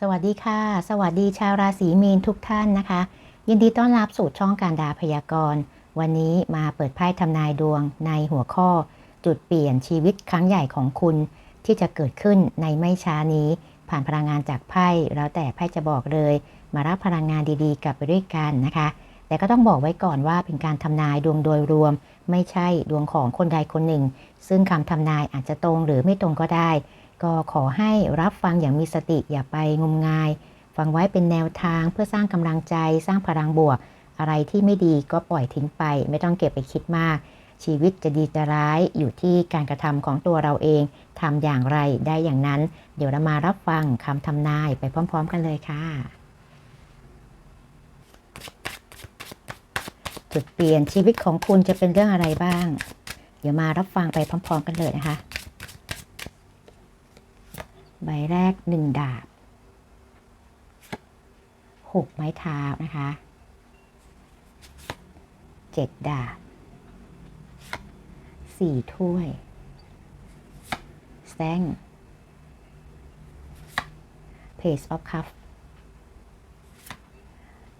สวัสดีค่ะ สวัสดีชาวราศีมีนทุกท่านนะคะ ยินดีต้อนรับสู่ช่องการดาพยากรณ์ วันนี้มาเปิดไพ่ทำนายดวงในหัวข้อ จุดเปลี่ยนชีวิตครั้งใหญ่ของคุณ ที่จะเกิดขึ้นในไม่ช้านี้ ผ่านพลังงานจากไพ่แล้วแต่ไพ่จะบอกเลย มารับพลังงานดีๆ กลับไปด้วยกันนะคะ แต่ก็ต้องบอกไว้ก่อนว่าเป็นการทำนายดวงโดยรวม ไม่ใช่ดวงของคนใดคนหนึ่ง ซึ่งคำทำนายอาจจะตรงหรือไม่ตรงก็ได้ ก็ขอให้รับฟังอย่างมีสติอย่าไปงมงาย ฟังไว้เป็นแนวทางเพื่อสร้างกำลังใจสร้างพลังบวก อะไรที่ไม่ดีก็ปล่อยทิ้งไป ไม่ต้องเก็บไปคิดมาก ชีวิตจะดีจะร้ายอยู่ที่การกระทำของตัวเราเองทำอย่างไรได้อย่างนั้น เดี๋ยวเรามารับฟังคำทำนายไปพร้อม ๆ กันเลยค่ะจุดเปลี่ยนชีวิตของคุณจะเป็นเรื่องอะไรบ้าง เดี๋ยวมารับฟังไปพร้อม ๆ กันเลยนะคะ ใบแรกหนึ่งดาบหกไม้เท้านะคะเจ็ดดาบสี่ถ้วยแซง Page of Cup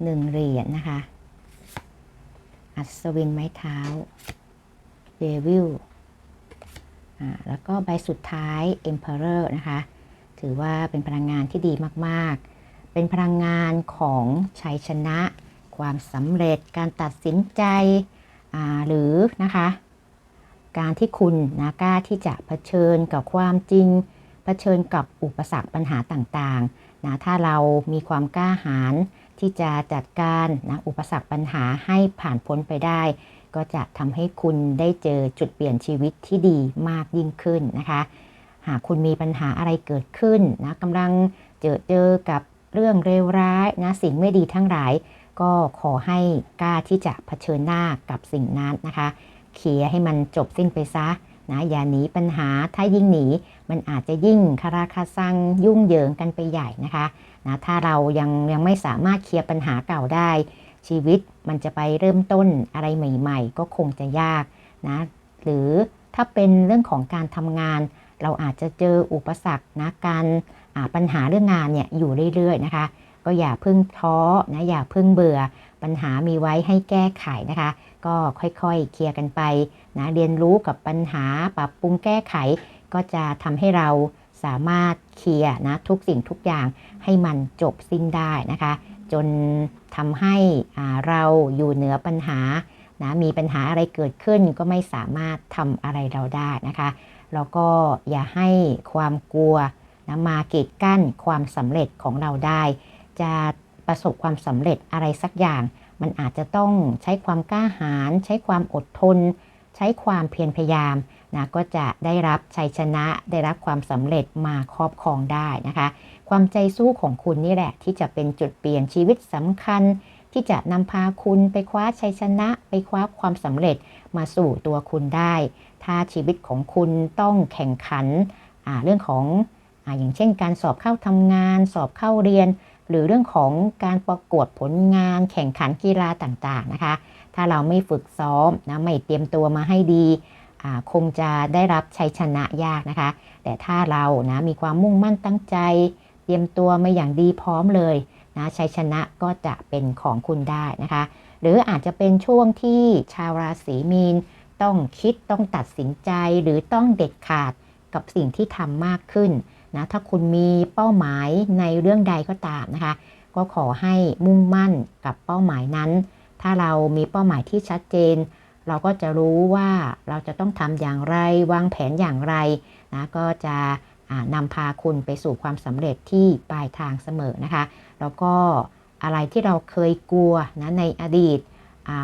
หนึ่งเหรียญนะคะ อัศวินไม้เท้าเดวิลอ่าแล้วก็ใบสุดท้าย Emperor นะคะ ถือว่าเป็นพลังงานที่ดีมาก ๆ เป็นพลังงานของชัยชนะ ความสำเร็จ การตัดสินใจ หรือนะคะ การที่คุณนะกล้าที่จะเผชิญกับความจริง เผชิญกับอุปสรรคปัญหาต่างๆนะถ้าเรามีความกล้าหาญที่จะจัดการนะอุปสรรคปัญหาให้ผ่านพ้นไปได้ ก็จะทำให้คุณได้เจอจุดเปลี่ยนชีวิตที่ดีมากยิ่งขึ้นนะคะ หากคุณมีปัญหาอะไรเกิดขึ้นนะกำลังเจอเจอกับเรื่องเลวร้ายนะสิ่งไม่ดีทั้งหลาย ก็ขอให้กล้าที่จะเผชิญหน้ากับสิ่งนั้นนะคะเคลียร์ให้มันจบสิ้นไปซะนะอย่าหนีปัญหาถ้ายิ่งหนี มันอาจจะยิ่งคาราคาซังยุ่งเหยิงกันไปใหญ่นะคะนะถ้าเรายังยังไม่สามารถเคลียร์ปัญหาเก่าได้ ชีวิตมันจะไปเริ่มต้นอะไรใหม่ ๆ ก็คงจะยากนะหรือถ้าเป็นเรื่องของการทำงาน เราอาจจะเจออุปสรรคนะการปัญหาเรื่องงานเนี่ยอยู่เรื่อยๆนะคะ ก็อย่าพึ่งท้อนะอย่าพึ่งเบื่อ ปัญหามีไว้ให้แก้ไขนะคะ ก็ค่อยๆเคลียร์กันไปนะเรียนรู้กับปัญหาปรับปรุงแก้ไข ก็จะทำให้เราสามารถเคลียร์นะทุกสิ่งทุกอย่างให้มันจบสิ้นได้นะคะ จนทำให้เราอยู่เหนือปัญหานะมีปัญหาอะไรเกิดขึ้นก็ไม่สามารถทำอะไรเราได้นะคะ แล้วก็อย่าให้ความกลัวนะมากีดกั้นความสำเร็จของเราได้ จะประสบความสำเร็จอะไรสักอย่าง มันอาจจะต้องใช้ความกล้าหาญใช้ความอดทน ใช้ความเพียรพยายามนะก็จะได้รับชัยชนะได้รับความสำเร็จมาครอบครองได้นะคะ ความใจสู้ของคุณนี่แหละ ที่จะเป็นจุดเปลี่ยนชีวิตสำคัญ ที่จะนำพาคุณไปคว้าชัยชนะ ไปคว้าความสำเร็จมาสู่ตัวคุณได้ ถ้าชีวิตของคุณต้องแข่งขันเรื่องของออย่างเช่น การสอบเข้าทำงาน สอบเข้าเรียน หรือเรื่องของการประกวดผลงาน แข่งขันกีฬาต่างๆนะคะ ถ้าเราไม่ฝึกซ้อมนะไม่เตรียมตัวมาให้ดีคงจะได้รับชัยชนะยากนะคะ แต่ถ้าเรานะมีความมุ่งมั่นตั้งใจ เตรียมตัวมาอย่างดีพร้อมเลยนะชัยชนะก็จะเป็นของคุณได้นะคะ หรืออาจจะเป็นช่วงที่ชาวราศีมีน ต้องคิดต้องตัดสินใจหรือต้องเด็ดขาดกับสิ่งที่ทำมากขึ้นนะถ้าคุณมีเป้าหมายในเรื่องใดก็ตามนะคะ ก็ขอให้มุ่งมั่นกับเป้าหมายนั้น ถ้าเรามีเป้าหมายที่ชัดเจน เราก็จะรู้ว่าเราจะต้องทำอย่างไรวางแผนอย่างไรนะก็จะนำพาคุณไปสู่ความสำเร็จที่ปลายทางเสมอนะคะ แล้วก็อะไรที่เราเคยกลัวนะในอดีต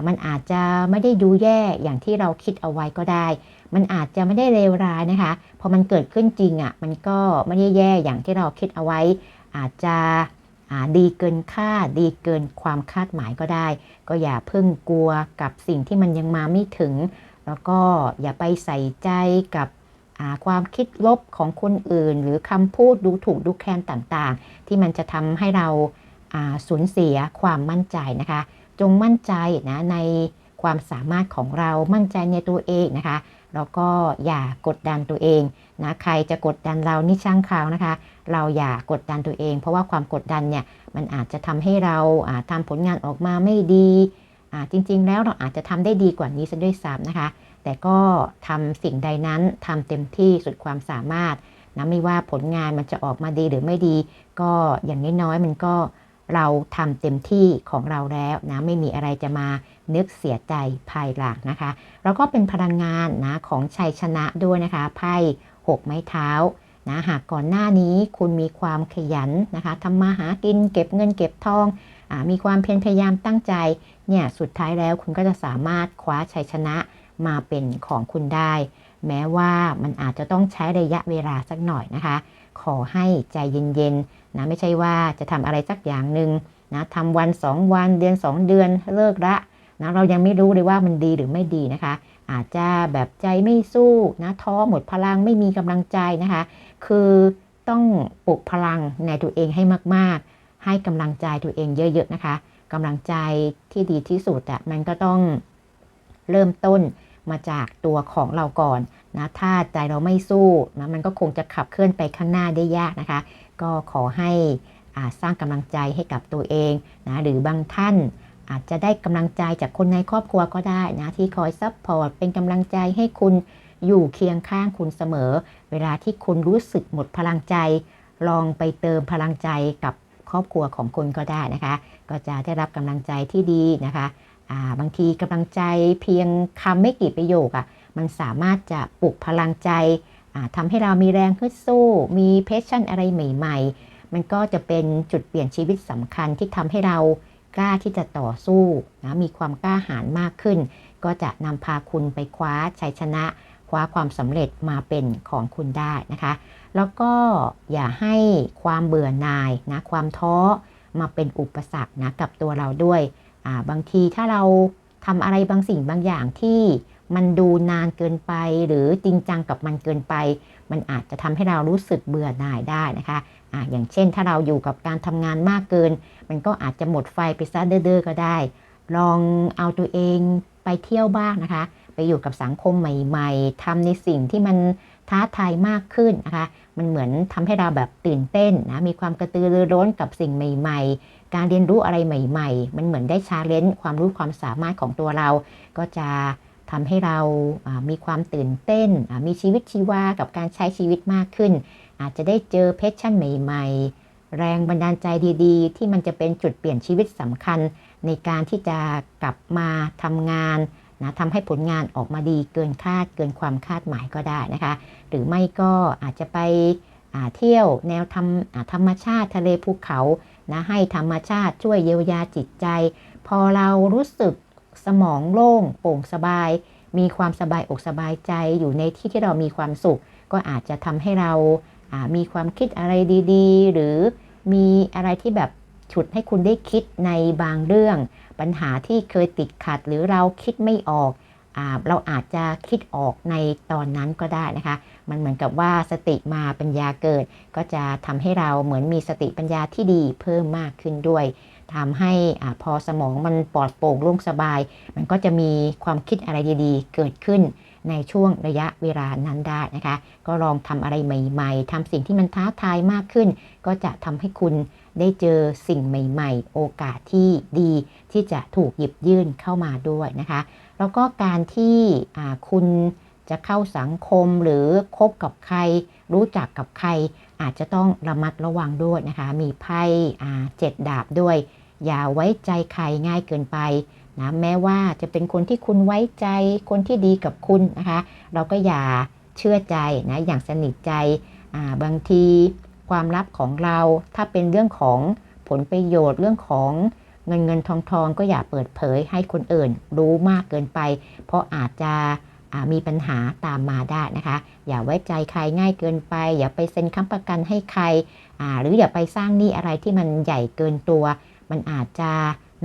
มันอาจจะไม่ได้ดูแย่อย่างที่เราคิดเอาไว้ก็ได้ มันอาจจะไม่ได้เลวร้ายนะคะ พอมันเกิดขึ้นจริงอะ่ะ มันก็ไม่ได้แย่อย่างที่เราคิดเอาไว้ อาจจะดีเกินคาดดีเกินความคาดหมายก็ได้ ก็อย่าเพิ่งกลัวกับสิ่งที่มันยังมาไม่ถึง แล้วก็อย่าไปใส่ใจกับความคิดลบของคนอื่น หรือคำพูดดูถูกดูแคลนต่างๆ ที่มันจะทำให้เราสูญเสียความมั่นใจนะคะ จงมั่นใจนะในความสามารถของเรามั่นใจในตัวเองนะคะ แล้วก็อย่ากดดันตัวเองนะใครจะกดดันเรานี่ช่างเขานะคะ เราอย่ากดดันตัวเอง เพราะว่าความกดดันเนี่ยมันอาจจะทำให้เราทำผลงานออกมาไม่ดีจริงๆ แล้วเราอาจจะทำได้ดีกว่านี้ซะด้วยซ้ำนะคะ แต่ก็ทำสิ่งใดนั้นทำเต็มที่สุดความสามารถนะไม่ว่าผลงานมันจะออกมาดีหรือไม่ดี ก็อย่างน้อยๆมันก็ เราทำเต็มที่ของเราแล้วนะไม่มีอะไรจะมานึกเสียใจภายหลังนะคะ แล้วก็เป็นพลังงานนะของชัยชนะด้วยนะคะไพ่หกไม้เท้านะหากก่อนหน้านี้คุณมีความขยันนะคะทำมาหากินเก็บเงินเก็บทองอมีความเพียรพยายามตั้งใจเนี่ยสุดท้ายแล้วคุณก็จะสามารถคว้าชัยชนะมาเป็นของคุณได้ แม้ว่ามันอาจจะต้องใช้ระยะเวลาสักหน่อยนะคะ ขอให้ใจเย็นๆ นะไม่ใช่ว่าจะทำอะไรสักอย่างหนึ่งนะทำวัน 2 วันเดือน 2 เดือนเลิกละนะเรายังไม่รู้เลยว่ามันดีหรือไม่ดีนะคะ อาจจะแบบใจไม่สู้นะท้อหมดพลังไม่มีกำลังใจนะคะ คือต้องปลุกพลังในตัวเองให้มาก ๆ ให้กำลังใจตัวเองเยอะ ๆ นะคะกำลังใจที่ดีที่สุดอะมันก็ต้องเริ่มต้นมาจากตัวของเราก่อนนะถ้าใจเราไม่สู้นะมันก็คงจะขับเคลื่อนไปข้างหน้าได้ยากนะคะ ก็ขอให้สร้างกำลังใจให้กับตัวเองนะหรือบางท่านอาจจะได้กำลังใจจากคนในครอบครัวก็ได้นะที่คอยซัพพอร์ตเป็นกำลังใจให้คุณอยู่เคียงข้างคุณเสมอ เวลาที่คุณรู้สึกหมดพลังใจ ลองไปเติมพลังใจกับครอบครัวของคุณก็ได้นะคะ ก็จะได้รับกำลังใจที่ดีนะคะบางทีกำลังใจเพียงคำไม่กี่ประโยคอะ่ะมันสามารถจะปลุกพลังใจ ทำให้เรามีแรงขึ้นสู้ มีเพชชั่นอะไรใหม่ ๆ มันก็จะเป็นจุดเปลี่ยนชีวิตสำคัญที่ทำให้เรากล้าที่จะต่อสู้นะมีความกล้าหาญมากขึ้น ก็จะนำพาคุณไปคว้าชัยชนะ คว้าความสำเร็จมาเป็นของคุณได้นะคะ แล้วก็อย่าให้ความเบื่อหน่ายนะความท้อมาเป็นอุปสรรคนะกับตัวเราด้วย บางทีถ้าเราทำอะไรบางสิ่งบางอย่างที่ มันดูนานเกินไป หรือจริงจังกับมันเกินไป มันอาจจะทำให้เรารู้สึกเบื่อหน่ายได้นะคะอะอย่างเช่นถ้าเราอยู่กับการทำงานมากเกิน มันก็อาจจะหมดไฟไปซะเด้อๆก็ได้ ลองเอาตัวเองไปเที่ยวบ้างนะคะ ไปอยู่กับสังคมใหม่ ๆทำในสิ่งที่มันท้าทายมากขึ้นนะคะ มันเหมือนทำให้เราแบบตื่นเต้นนะ มีความกระตือรือร้นกับสิ่งใหม่ ๆ การเรียนรู้อะไรใหม่ ๆ มันเหมือนได้ชาเลนจ์ความรู้ความสามารถของตัวเรา ก็จะ ทำให้เรามีความตื่นเต้น มีชีวิตชีวากับการใช้ชีวิตมากขึ้น อาจจะได้เจอเพชชั่นใหม่ ๆ แรงบันดาลใจดีๆ ที่มันจะเป็นจุดเปลี่ยนชีวิตสำคัญ ในการที่จะกลับมาทำงานนะทำให้ผลงานออกมาดีเกินคาดเกินความคาดหมายก็ได้นะคะ หรือไม่ก็อาจจะไปเที่ยวแนวธรรมธรรมชาติทะเลภูเขานะให้ธรรมชาติช่วยเยียวยาจิตใจ พอเรารู้สึก สมองโล่งโปร่งสบาย มีความสบายอกสบายใจอยู่ในที่ที่เรามีความสุข ก็อาจจะทำให้เรามีความคิดอะไรดีๆ หรือมีอะไรที่แบบฉุดให้คุณได้คิดในบางเรื่อง ปัญหาที่เคยติดขัดหรือเราคิดไม่ออกอเราอาจจะคิดออกในตอนนั้นก็ได้นะคะ มันเหมือนกับว่าสติมาปัญญาเกิด ก็จะทำให้เราเหมือนมีสติปัญญาที่ดีเพิ่มมากขึ้นด้วย ทำให้อพอสมองมันปลอดโปร่งโล่งสบาย มันก็จะมีความคิดอะไรดีๆ เกิดขึ้นในช่วงระยะเวลานั้นได้นะคะ ก็ลองทำอะไรใหม่ ๆทำสิ่งที่มันท้าทายมากขึ้น ก็จะทำให้คุณได้เจอสิ่งใหม่ ๆ โอกาสที่ดีที่จะถูกหยิบยื่นเข้ามาด้วยนะคะ แล้วก็การที่คุณจะเข้าสังคมหรือคบกับใคร รู้จักกับใคร อาจจะต้องระมัดระวังด้วยนะคะ มีไพ่เจ็ดดาบด้วย อย่าไว้ใจใครง่ายเกินไปนะแม้ว่าจะเป็นคนที่คุณไว้ใจคนที่ดีกับคุณนะคะ เราก็อย่าเชื่อใจนะอย่างสนิทใจบางทีความลับของเราถ้าเป็นเรื่องของผลประโยชน์เรื่องของเงินเงินทองทองก็อย่าเปิดเผยให้คนอื่นรู้มากเกินไป เพราะอาจจะมีปัญหาตามมาได้นะคะ อย่าไว้ใจใครง่ายเกินไป อย่าไปเซ็นค้ำประกันให้ใคร หรืออย่าไปสร้างหนี้อะไรที่มันใหญ่เกินตัว มันอาจจะ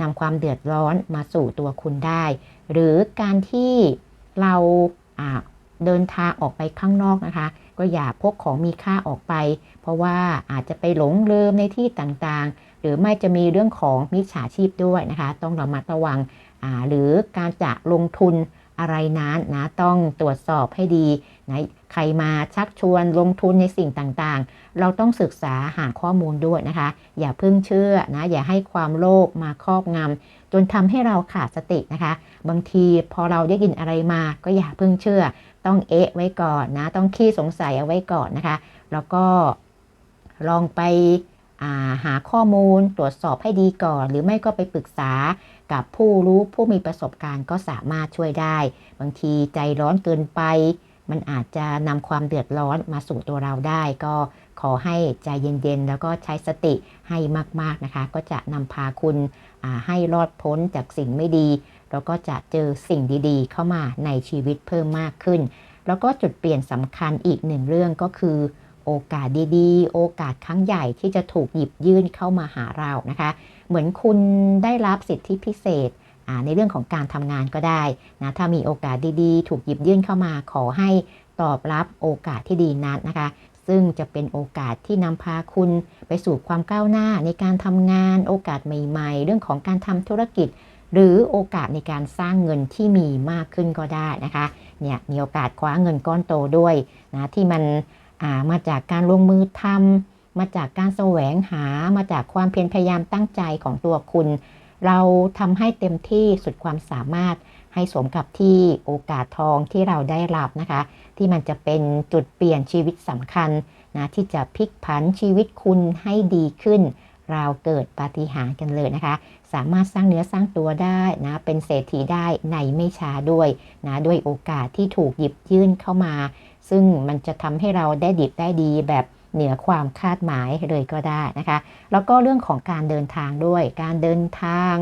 นำความเดือดร้อนมาสู่ตัวคุณได้ หรือการที่เราเดินทางออกไปข้างนอกนะคะ ก็อย่าพกของมีค่าออกไป เพราะว่าอาจจะไปหลงลืมในที่ต่างๆ หรือไม่จะมีเรื่องของมิจฉาชีพด้วยนะคะ ต้องระมัดระวัง หรือการจะลงทุนอะไรนั้นนะต้องตรวจสอบให้ดี นะใครมาชักชวนลงทุนในสิ่งต่างๆ เราต้องศึกษาหาข้อมูลด้วยนะคะ อย่าเพิ่งเชื่อนะอย่าให้ความโลภมาครอบงำจนทำให้เราขาดสตินะคะ บางทีพอเราได้ยินอะไรมาก็อย่าเพิ่งเชื่อ ต้องเอะไว้ก่อนนะ ต้องขี้สงสัยเอาไว้ก่อนนะคะ แล้วก็ลองไปาหาข้อมูลตรวจสอบให้ดีก่อน หรือไม่ก็ไปปรึกษากับผู้รู้ผู้มีประสบการณ์ก็สามารถช่วยได้ บางทีใจร้อนเกินไป มันอาจจะนำความเดือดร้อนมาสู่ตัวเราได้ ก็ขอให้ใจเย็นๆ แล้วก็ใช้สติให้มากๆนะคะ ก็จะนำพาคุณให้รอดพ้นจากสิ่งไม่ดี แล้วก็จะเจอสิ่งดีๆ เข้ามาในชีวิตเพิ่มมากขึ้น แล้วก็จุดเปลี่ยนสำคัญอีกหนึ่งเรื่องก็คือโอกาสดีๆ โอกาสครั้งใหญ่ที่จะถูกหยิบยื่นเข้ามาหาเรานะคะ เหมือนคุณได้รับสิทธิพิเศษ ในเรื่องของการทำงานก็ได้นะถ้ามีโอกาสดีๆ ถูกหยิบยื่นเข้ามาขอให้ตอบรับโอกาสที่ดีนั้นนะคะ ซึ่งจะเป็นโอกาสที่นำพาคุณไปสู่ความก้าวหน้าในการทำงานโอกาสใหม่ๆ เรื่องของการทำธุรกิจ หรือโอกาสในการสร้างเงินที่มีมากขึ้นก็ได้นะคะเนี่ยมีโอกาสคว้าเงินก้อนโตด้วยนะที่มันามาจากการลงมือทำมาจากการแสวงหามาจากความเพียรพยายามตั้งใจของตัวคุณ เราทำให้เต็มที่สุดความสามารถให้สมกับที่โอกาสทองที่เราได้รับนะคะ ที่มันจะเป็นจุดเปลี่ยนชีวิตสำคัญนะที่จะพลิกผันชีวิตคุณให้ดีขึ้น เราเกิดปาฏิหาริย์กันเลยนะคะ สามารถสร้างเนื้อสร้างตัวได้นะเป็นเศรษฐีได้ในไม่ช้าด้วยนะด้วยโอกาสที่ถูกหยิบยื่นเข้ามา ซึ่งมันจะทำให้เราได้ดิบได้ดีแบบ เหนือความคาดหมายเลยก็ได้นะคะ แล้วก็เรื่องของการเดินทางด้วย การเดินทาง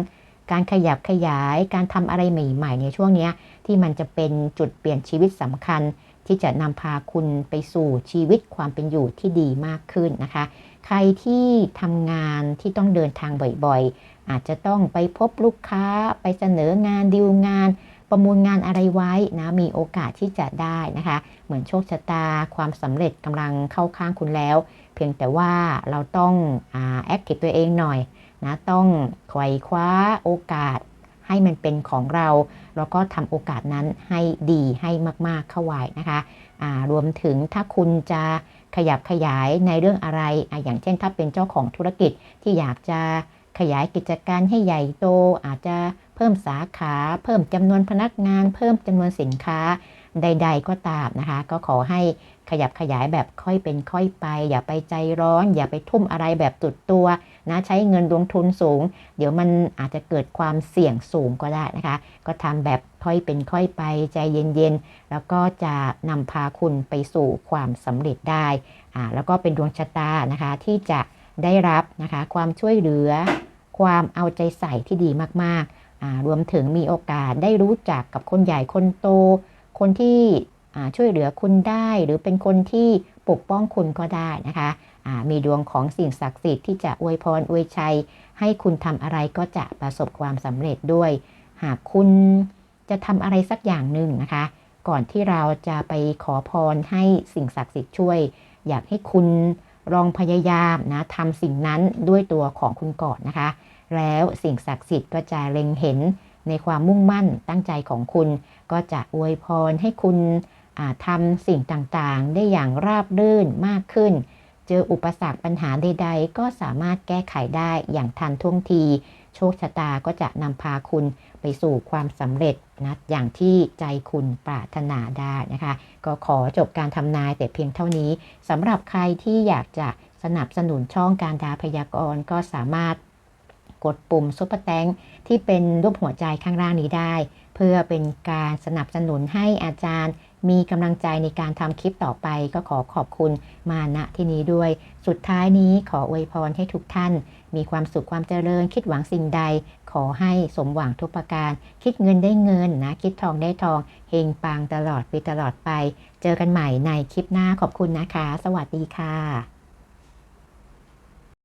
การขยับขยาย การทำอะไรใหม่ ๆ ในช่วงนี้ที่มันจะเป็นจุดเปลี่ยนชีวิตสำคัญ ที่จะนำพาคุณไปสู่ชีวิตความเป็นอยู่ที่ดีมากขึ้นนะคะ ใครที่ทำงานที่ต้องเดินทางบ่อยๆ อาจจะต้องไปพบลูกค้า ไปเสนองานดีลงาน ประมูลงานอะไรไว้นะ มีโอกาสที่จะได้นะคะ เหมือนโชคชะตา ความสำเร็จกำลังเข้าข้างคุณแล้ว เพียงแต่ว่าเราต้องแอคทีฟตัวเองหน่อยนะต้องไขว่คว้าโอกาสให้มันเป็นของเรา แล้วก็ทำโอกาสนั้นให้ดีให้มาก ๆเข้าไว้นะคะรวมถึงถ้าคุณจะขยับขยายในเรื่องอะไรออย่างเช่นถ้าเป็นเจ้าของธุรกิจที่อยากจะขยายกิจการให้ใหญ่โต อาจจะเพิ่มสาขา เพิ่มจำนวนพนักงาน เพิ่มจำนวนสินค้า ใด ๆ ก็ตามนะคะ ก็ขอให้ขยับขยายแบบค่อยเป็นค่อยไป อย่าไปใจร้อน อย่าไปทุ่มอะไรแบบตุดตัวนะใช้เงินลงทุนสูง เดี๋ยวมันอาจจะเกิดความเสี่ยงสูงก็ได้นะคะ ก็ทำแบบค่อยเป็นค่อยไปใจเย็นๆ แล้วก็จะนำพาคุณไปสู่ความสำเร็จได้อ่าแล้วก็เป็นดวงชะตานะคะที่จะได้รับนะคะความช่วยเหลือ ความเอาใจใส่ที่ดีมากๆรวมถึงมีโอกาสได้รู้จักกับคนใหญ่คนโต คนที่ช่วยเหลือคุณได้ หรือเป็นคนที่ปกป้องคุณก็ได้นะคะมีดวงของสิ่งศักดิ์สิทธิ์ที่จะอวยพรอวยชัย ให้คุณทำอะไรก็จะประสบความสำเร็จด้วย หากคุณจะทำอะไรสักอย่างหนึ่งนะคะ ก่อนที่เราจะไปขอพรให้สิ่งศักดิ์สิทธิ์ช่วย อยากให้คุณลองพยายามนะทำสิ่งนั้นด้วยตัวของคุณก่อนนะคะ แล้วสิ่งศักดิ์สิทธิ์ก็จะเล็งเห็น ในความมุ่งมั่นตั้งใจของคุณ ก็จะอวยพรให้คุณทำสิ่งต่างๆ ได้อย่างราบรื่นมากขึ้น เจออุปสรรคปัญหาใด ๆ ก็สามารถแก้ไขได้อย่างทันท่วงที โชคชะตาก็จะนำพาคุณไปสู่ความสำเร็จนะอย่างที่ใจคุณปรารถนาได้นะคะ ก็ขอจบการทำนายแต่เพียงเท่านี้สำหรับใครที่อยากจะสนับสนุนช่องการดาพยากรณ์ก็สามารถ กดปุ่มซุปเปอร์แตงที่เป็นรูปหัวใจข้างล่างนี้ได้ เพื่อเป็นการสนับสนุนให้อาจารย์ มีกำลังใจในการทำคลิปต่อไปก็ขอขอบคุณมาณที่นี้ด้วย สุดท้ายนี้ขออวยพรให้ทุกท่าน มีความสุขความเจริญคิดหวังสิ่งใด ขอให้สมหวังทุกประการ คิดเงินได้เงินนะ คิดทองได้ทองเฮงปังตลอดไปตลอดไป เจอกันใหม่ในคลิปหน้าขอบคุณนะคะ สวัสดีค่ะ